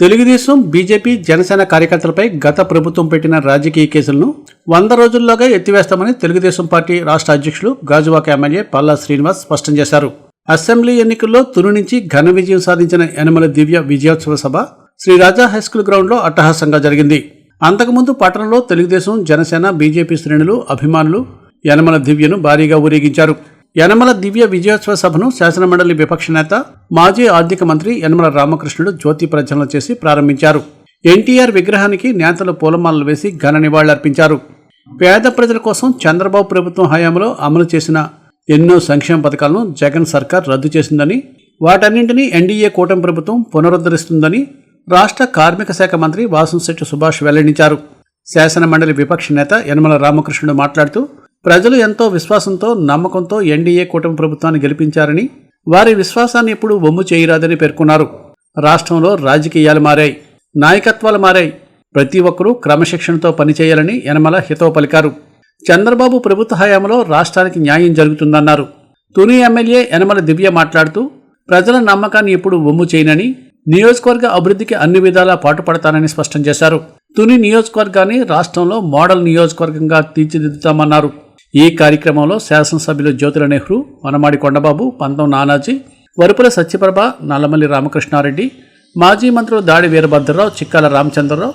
Telugu Desam BJP Janasena కార్యకర్తలపై గత ప్రభుత్వం పెట్టిన రాజకీయ కేసులను వంద రోజుల్లోగా ఎత్తివేస్తామని తెలుగుదేశం పార్టీ రాష్ట్ర అధ్యక్షులు గాజువాక ఎమ్మెల్యే పల్లా శ్రీనివాస్ స్పష్టం చేశారు. అసెంబ్లీ ఎన్నికల్లో తుని నుంచి ఘన విజయం సాధించిన యనమల దివ్య విజయోత్సవ సభ శ్రీ రాజా హైస్కూల్ గ్రౌండ్లో అట్టహాసంగా జరిగింది. అంతకుముందు పట్టణంలో తెలుగుదేశం జనసేన బీజేపీ శ్రేణులు అభిమానులు యనమల దివ్యను భారీగా ఊరేగించారు. యనమల దివ్య విజయోత్సవ సభను శాసనమండలి విపక్ష నేత మాజీ ఆర్థిక మంత్రి యనమల రామకృష్ణుడు జ్యోతి ప్రజ్వలన చేసి ప్రారంభించారు. ఎన్టీఆర్ విగ్రహానికి నేతలు పూలమాలలు వేసి ఘన నివాళులర్పించారు. పేద ప్రజల కోసం చంద్రబాబు ప్రభుత్వం హయాంలో అమలు చేసిన ఎన్నో సంక్షేమ పథకాలను జగన్ సర్కార్ రద్దు చేసిందని వాటన్నింటినీ ఎన్డీఏ కూటమి ప్రభుత్వం పునరుద్ధరిస్తుందని రాష్ట్ర కార్మిక శాఖ మంత్రి వాసంశెట్టి సుభాష్ వెల్లడించారు. శాసనమండలి విపక్ష నేత యనమల రామకృష్ణుడు మాట్లాడుతూ ప్రజలు ఎంతో విశ్వాసంతో నమ్మకంతో ఎన్డీఏ కూటమి ప్రభుత్వాన్ని గెలిపించారని వారి విశ్వాసాన్ని ఎప్పుడూ వమ్ము చేయరాదని పేర్కొన్నారు. రాష్ట్రంలో రాజకీయాలు మారాయి నాయకత్వాలు మారాయి. ప్రతి ఒక్కరూ క్రమశిక్షణతో పనిచేయాలని యనమల హితవు పలికారు. చంద్రబాబు ప్రభుత్వ హయాంలో రాష్ట్రానికి న్యాయం జరుగుతుందన్నారు. తుని ఎమ్మెల్యే యనమల దివ్య మాట్లాడుతూ ప్రజల నమ్మకాన్ని ఎప్పుడు వమ్ము చేయనని నియోజకవర్గ అభివృద్ధికి అన్ని విధాలా పాటుపడతానని స్పష్టం చేశారు. తుని నియోజకవర్గాన్ని రాష్ట్రంలో మోడల్ నియోజకవర్గంగా తీర్చిదిద్దుతామన్నారు. ఈ కార్యక్రమంలో శాసనసభ్యులు జ్యోతుల నెహ్రూ వనమాడి కొండబాబు పంతం నానాజీ వరుపుల సత్యప్రభ నల్లమల్లి రామకృష్ణారెడ్డి మాజీ మంత్రులు దాడి వీరభద్రరావు చిక్కాల రామచంద్రరావు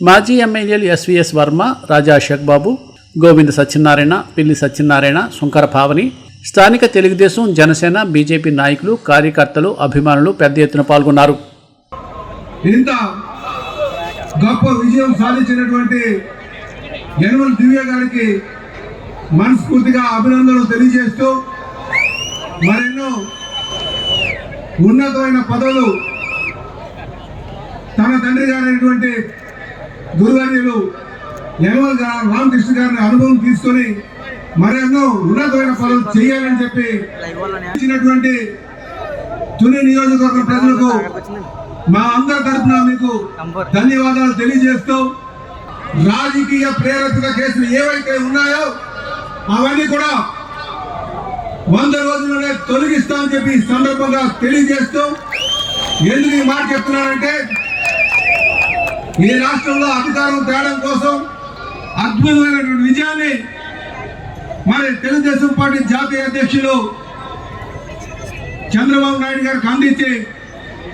మాజీ ఎమ్మెల్యేలు ఎస్వీఎస్ వర్మ రాజా అశోక్ బాబు గోవింద సత్యనారాయణ పిల్లి సత్యనారాయణ శుంకర పావని స్థానిక తెలుగుదేశం జనసేన బీజేపీ నాయకులు కార్యకర్తలు అభిమానులు పెద్ద ఎత్తున పాల్గొన్నారు. ఇంత గొప్ప విజయం సాధించినటువంటి యనమల దివ్య గారికి మనస్ఫూర్తిగా అభినందనలు తెలియజేస్తూ మరెన్నో ఉన్నతమైన పదవులు తన తండ్రి గారైనటువంటి గురువర్యులు యనమల రామకృష్ణ గారిని అనుభవం తీసుకొని మరెన్నో ఉన్నతమైన పదవులు చేయాలని చెప్పి ఇచ్చినటువంటి తుని నియోజకవర్గ ప్రజలకు మా అందరి తరఫున మీకు ధన్యవాదాలు తెలియజేస్తూ రాజకీయ ప్రేరేపిత కేసులు ఏవైతే ఉన్నాయో అవన్నీ కూడా వంద రోజుల్లోనే తొలగిస్తామని చెప్పి ఈ సందర్భంగా తెలియజేస్తూ ఎందుకు ఈ మాట చెప్తున్నానంటే ఈ రాష్ట్రంలో అధికారం తేడం కోసం అద్భుతమైనటువంటి విజయాన్ని మరి తెలుగుదేశం పార్టీ జాతీయ అధ్యక్షులు చంద్రబాబు నాయుడు గారికి అందించి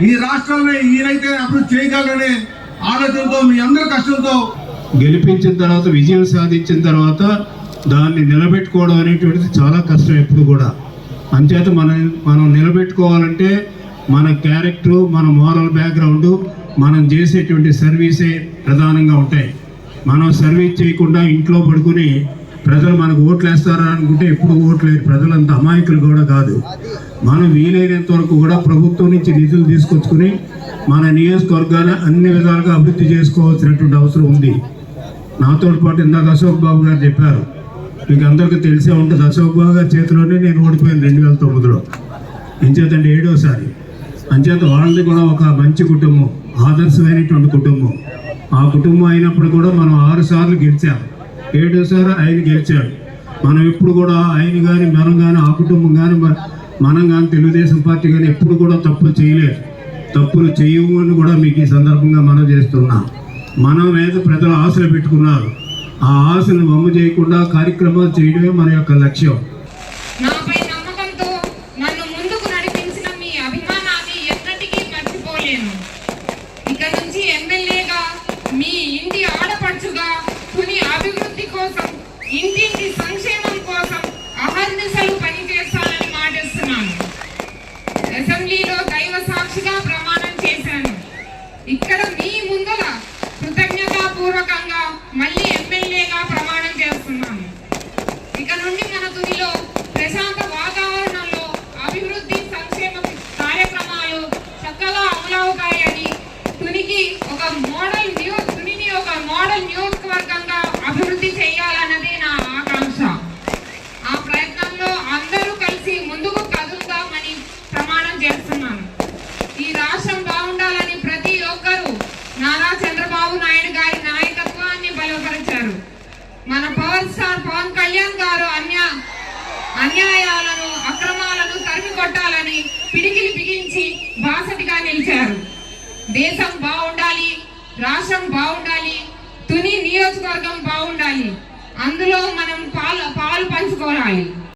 ఈ రాష్ట్రాన్ని ఈయనైతే అభివృద్ధి చేయగలనే ఆలోచనతో మీ అందరి కష్టంతో గెలిపించిన తర్వాత విజయం సాధించిన తర్వాత దాన్ని నిలబెట్టుకోవడం అనేటువంటిది చాలా కష్టం ఎప్పుడు కూడా. అంచేత మనం మనం నిలబెట్టుకోవాలంటే మన క్యారెక్టరు మన మోరల్ బ్యాక్గ్రౌండ్ మనం చేసేటువంటి సర్వీసే ప్రధానంగా ఉంటాయి. మనం సర్వీస్ చేయకుండా ఇంట్లో పడుకుని ప్రజలు మనకు ఓట్లు వేస్తారా అనుకుంటే ఎప్పుడు ఓట్లు ప్రజలంత అమాయకులు కూడా కాదు. మనం వీలైనంత వరకు కూడా ప్రభుత్వం నుంచి నిధులు తీసుకొచ్చుకుని మన నియోజకవర్గాన్ని అన్ని విధాలుగా అభివృద్ధి చేసుకోవాల్సినటువంటి అవసరం ఉంది. నాతో పాటు ఇందాక అశోక్ బాబు గారు చెప్పారు. మీకు అందరికీ తెలిసే ఉంటుంది. అశోక్ బాబు గారి చేతిలోనే నేను ఓడిపోయాను రెండు వేల తొమ్మిదిలో. అంచేతండి ఏడోసారి. అంచేత వాళ్ళది కూడా ఒక మంచి కుటుంబం ఆదర్శమైనటువంటి కుటుంబం. ఆ కుటుంబం అయినప్పుడు కూడా మనం ఆరు సార్లు గెలిచాం. ఏడోసారి ఆయన గెలిచాడు. మనం ఎప్పుడు కూడా ఆయన కానీ మనం కానీ ఆ కుటుంబం కానీ మనం కానీ తెలుగుదేశం పార్టీ కానీ ఎప్పుడు కూడా తప్పులు చేయలేదు. తప్పులు చేయము అని కూడా మీకు ఈ సందర్భంగా మనం చేస్తున్నాం. మన మీద ప్రజలు ఆశలు పెట్టుకున్నారు. ఆ ఆశను వమ్ము చేయకుండా కార్యక్రమాలు చేయడమే మన యొక్క లక్ష్యం. నాపై నమ్మకంతో నన్ను ముందుకు నడిపించిన మీ అభిమానాన్ని ఎన్నటికీ మర్చిపోలేను. ఇక నుంచి ఎమ్మెల్యేగా మీ ఇంటి ఆడపడుచుగా తుని అభివృద్ధి కోసం ఇంటింటి సంక్షేమం కోసం అహర్నిశలు పనిచేస్తానని మాటిస్తున్నాను. అసెంబ్లీలో దైవ సాక్షిగా ప్రమాణం చేశాను. ఇక్కడ మీ ముందర తొమ్మిదిలో ప్రశాంత వాతావరణంలో అభివృద్ధి సంక్షేమ కార్యక్రమాలు చక్కగా అమలవుతాయని తునికి ఒక మోడల్ న్యూ తునిని ఒక మోడల్ నియోజకవర్గంగా అభివృద్ధి చేయాలన్నదే నా ఆకాంక్ష. ఆ ప్రయత్నంలో అందరూ కలిసి ముందుకు కదులుతామని ప్రమాణం చేస్తున్నాను. ఈ రాష్ట్రం బాగుండాలని ప్రతి ఒక్కరూ నారా చంద్రబాబు నాయుడు గారి నాయకత్వాన్ని బలపరిచారు. మన పవర్ స్టార్ పవన్ అన్యాయాలను అక్రమాలను తరిమి కొట్టాలని పిడికిలి బిగించి బాసటిగా నిలిచారు. దేశం బాగుండాలి రాష్ట్రం బాగుండాలి తుని నియోజకవర్గం బాగుండాలి. అందులో మనం పాలు పాలు పంచుకోవాలి.